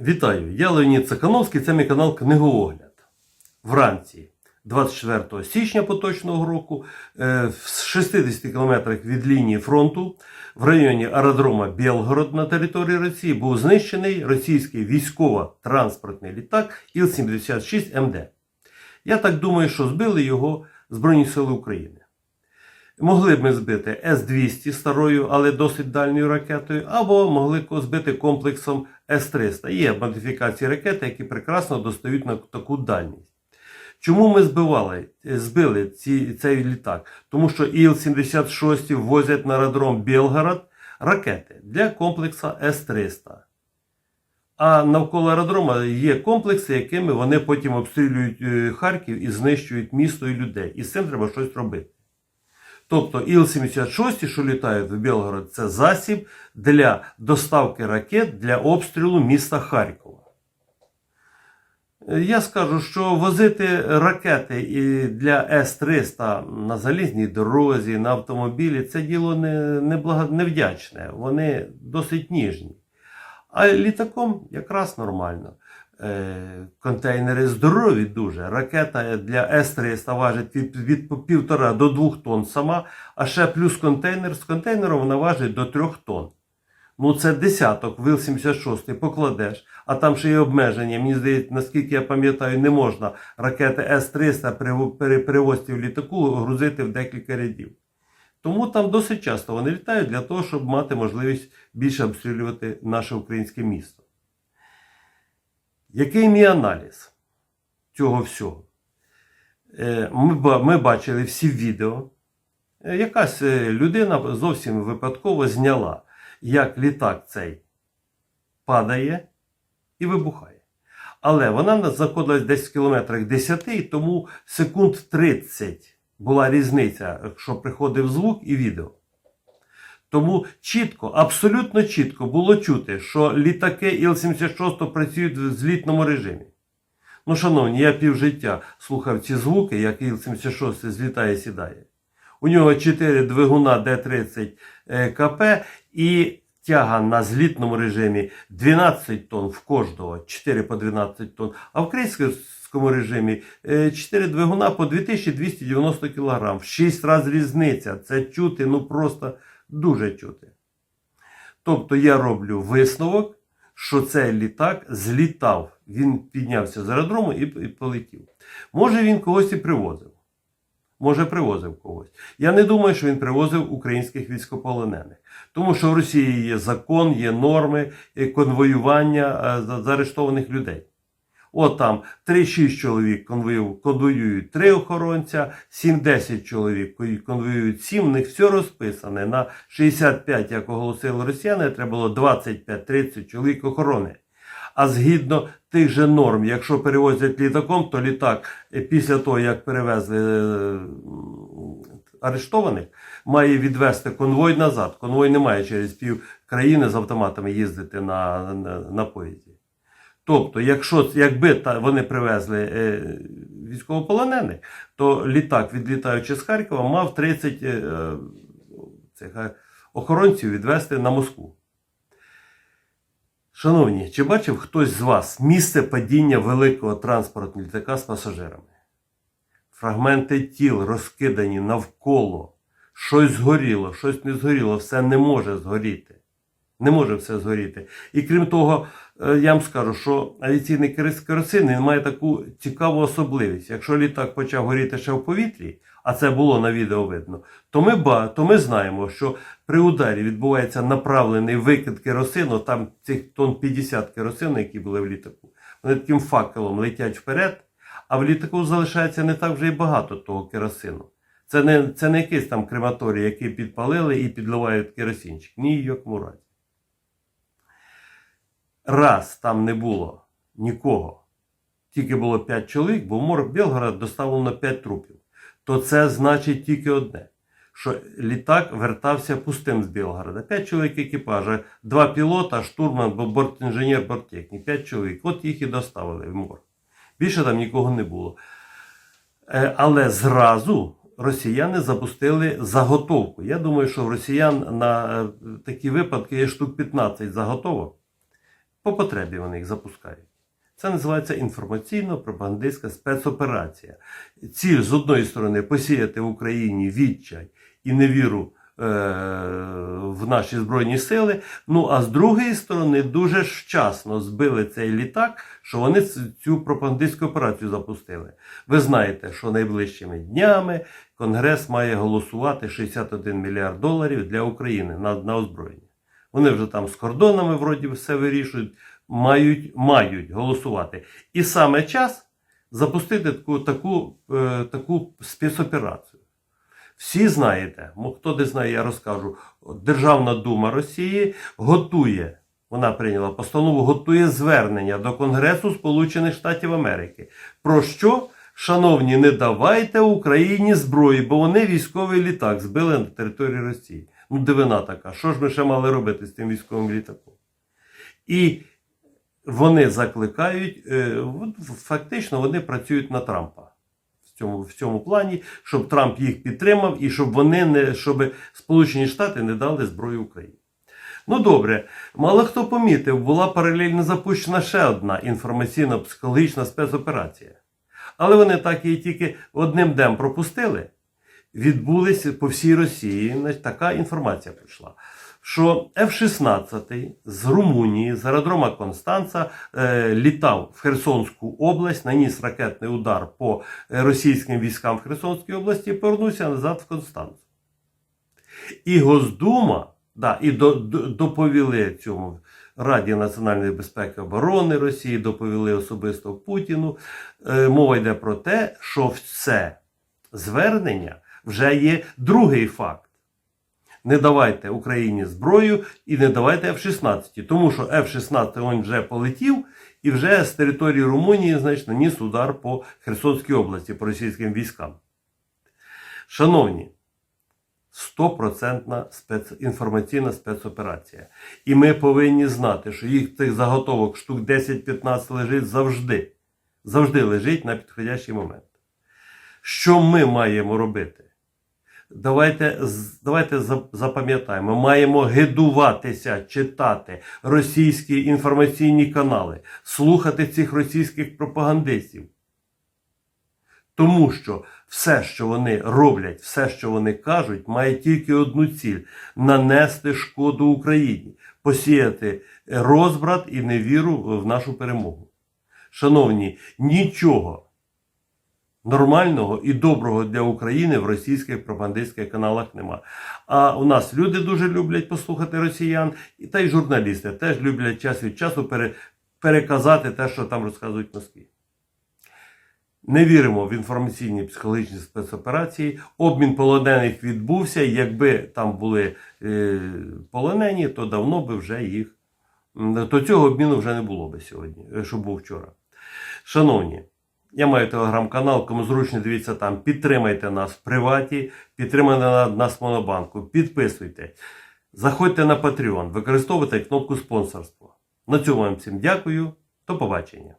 Вітаю! Я Леонід Цехановський, це мій канал Книгоогляд. Вранці 24 січня поточного року е, в 60 кілометрах від лінії фронту в районі аеродрома Білгород на території Росії був знищений російський військово-транспортний літак Іл-76МД. Я так думаю, що збили його Збройні Сили України. Могли б ми збити С-200 старою, але досить дальньою ракетою, або могли збити комплексом С-300. Є модифікації ракети, які прекрасно достають на таку дальність. Чому ми збивали, збили ці, цей літак? Тому що Іл-76 ввозять на аеродром Білгород ракети для комплексу С-300. А навколо аеродрома є комплекси, якими вони потім обстрілюють е, Харків і знищують місто і людей. І з цим треба щось робити. Тобто Іл-76, що літають в Білгород, це засіб для доставки ракет для обстрілу міста Харкова. Я скажу, що возити ракети для С-300 на залізній дорозі, на автомобілі це діло не, не невдячне, вони досить ніжні. А літаком якраз нормально. Е, контейнери здорові дуже. Ракета для С-300 важить від, від півтора до двох тонн сама, а ще плюс контейнер. З контейнером вона важить до трьох тонн. Ну, це десяток, ВИЛ-76 покладеш, а там ще є обмеження. Мені здається, наскільки я пам'ятаю, не можна ракети С-300 при, при перевозці в літаку грузити в декілька рядів. Тому там досить часто вони літають для того, щоб мати можливість більше обстрілювати наше українське місто. Який мій аналіз цього всього? Е, Ми, бачили всі відео. Е, Якась е, людина зовсім випадково зняла, як літак цей падає і вибухає. Але вона знаходилась десь в кілометрах 10, і тому секунд 30 була різниця, що приходив звук і відео. Тому чітко, абсолютно чітко було чути, що літаки Іл-76 працюють в злітному режимі. Ну, шановні, я півжиття слухав ці звуки, як Іл-76 злітає сідає. У нього 4 двигуна Д-30 е, КП і тяга на злітному режимі 12 тонн в кожного, 4 по 12 тонн. А в крейсерському режимі 4 двигуна по 2290 кг. В 6 разів різниця. Це чути, ну просто дуже чути. Тобто я роблю висновок, що цей літак злітав. Він піднявся з аеродрому і, полетів. Може він когось і привозив. Може, привозив когось. Я не думаю, що він привозив українських військополонених. Тому що в Росії є закон, є норми конвоювання е, заарештованих людей. От там 3-6 чоловік конвоюють 3 охоронця, 7-10 чоловік конвоюють 7, в них все розписане. На 65, як оголосили росіяни, треба було 25-30 чоловік охорони. А згідно тих же норм, якщо перевозять літаком, то літак е, після того, як перевезли е, арештованих, має відвести конвой назад. Конвой не має через пів країни з автоматами їздити на, на, на поїзді. Тобто, якщо якби та, вони привезли е, військовополонених, то літак, відлітаючи з Харкова, мав 30 е, е, цих е, охоронців відвести на Москву. Шановні, чи бачив хтось з вас місце падіння великого транспортного літака з пасажирами? Фрагменти тіл розкидані навколо. Щось згоріло, щось не згоріло, все не може згоріти. Не може все згоріти. І крім того, е, я вам скажу, що авіаційний керосин він має таку цікаву особливість. Якщо літак почав горіти ще в повітрі, а це було на відео видно, то ми, ба, то ми знаємо, що при ударі відбувається направлений викид керосину, там цих тонн 50 керосину, які були в літаку, вони таким факелом летять вперед, а в літаку залишається не так вже і багато того керосину. Це не, це не якийсь там крематорій, який підпалили і підливають керосинчик. Ні, в якому разі. Раз там не було нікого, тільки було 5 чоловік, бо в морг Білгород доставлено 5 трупів. То це значить тільки одне: що літак вертався пустим з Білгорода. 5 чоловік екіпажа, два пілота, штурман, бо бортінженер, борттехнік. 5 чоловік. От їх і доставили в морг. Більше там нікого не було. Е, Але зразу росіяни запустили заготовку. Я думаю, що в росіян на е, такі випадки є штук 15 заготовок. По потребі вони їх запускають. Це називається інформаційно-пропагандистська спецоперація. Ціль з одної сторони посіяти в Україні відчай і невіру е, в наші збройні сили. Ну а з другої сторони, дуже вчасно збили цей літак, що вони цю пропагандистську операцію запустили. Ви знаєте, що найближчими днями Конгрес має голосувати 61 мільярд доларів для України на, на озброєння. Вони вже там з кордонами вроді все вирішують, мають, мають голосувати. І саме час запустити таку, таку, е, таку спецоперацію. Всі знаєте, хто не знає, я розкажу. Державна дума Росії готує, вона прийняла постанову, готує звернення до Конгресу Сполучених Штатів Америки. Про що? Шановні, не давайте Україні зброї, бо вони військовий літак збили на території Росії. Ну, дивина така. Що ж ми ще мали робити з тим військовим літаком? І вони закликають, е, фактично вони працюють на Трампа в цьому, в цьому плані, щоб Трамп їх підтримав і щоб вони не щоб Сполучені Штати не дали зброю Україні. Ну добре, мало хто помітив, була паралельно запущена ще одна інформаційно-психологічна спецоперація. Але вони так її тільки одним днем пропустили. Відбулися по всій Росії. Така інформація прийшла. Що F-16 з Румунії, з аеродрома Констанца, е, літав в Херсонську область, наніс ракетний удар по російським військам в Херсонській області і повернувся назад в Констанцу. І Госдума, да, і до, до, доповіли цьому Раді національної безпеки оборони Росії, доповіли особисто Путіну. Е, мова йде про те, що в це звернення вже є другий факт. Не давайте Україні зброю і не давайте F-16, тому що F-16 він вже полетів і вже з території Румунії значить, наніс удар по Херсонській області, по російським військам. Шановні, 100% спец... інформаційна спецоперація. І ми повинні знати, що їх цих заготовок штук 10-15 лежить завжди. Завжди лежить на підходящий момент. Що ми маємо робити? Давайте, давайте запам'ятаємо, маємо гидуватися, читати російські інформаційні канали, слухати цих російських пропагандистів. Тому що все, що вони роблять, все, що вони кажуть, має тільки одну ціль нанести шкоду Україні, посіяти розбрат і невіру в нашу перемогу. Шановні, нічого нормального і доброго для України в російських пропагандистських каналах нема. А у нас люди дуже люблять послухати росіян, і та й журналісти теж люблять час від часу пере, переказати те, що там розказують Москві. Не віримо в інформаційні психологічні спецоперації. Обмін полонених відбувся. Якби там були е, полонені, то давно би вже їх. То цього обміну вже не було би сьогодні, е, що був вчора. Шановні, я маю телеграм-канал, кому зручно дивіться там. Підтримайте нас в приваті, підтримайте нас в Монобанку, підписуйте. Заходьте на Patreon, використовуйте кнопку спонсорства. На цьому вам всім дякую. До побачення.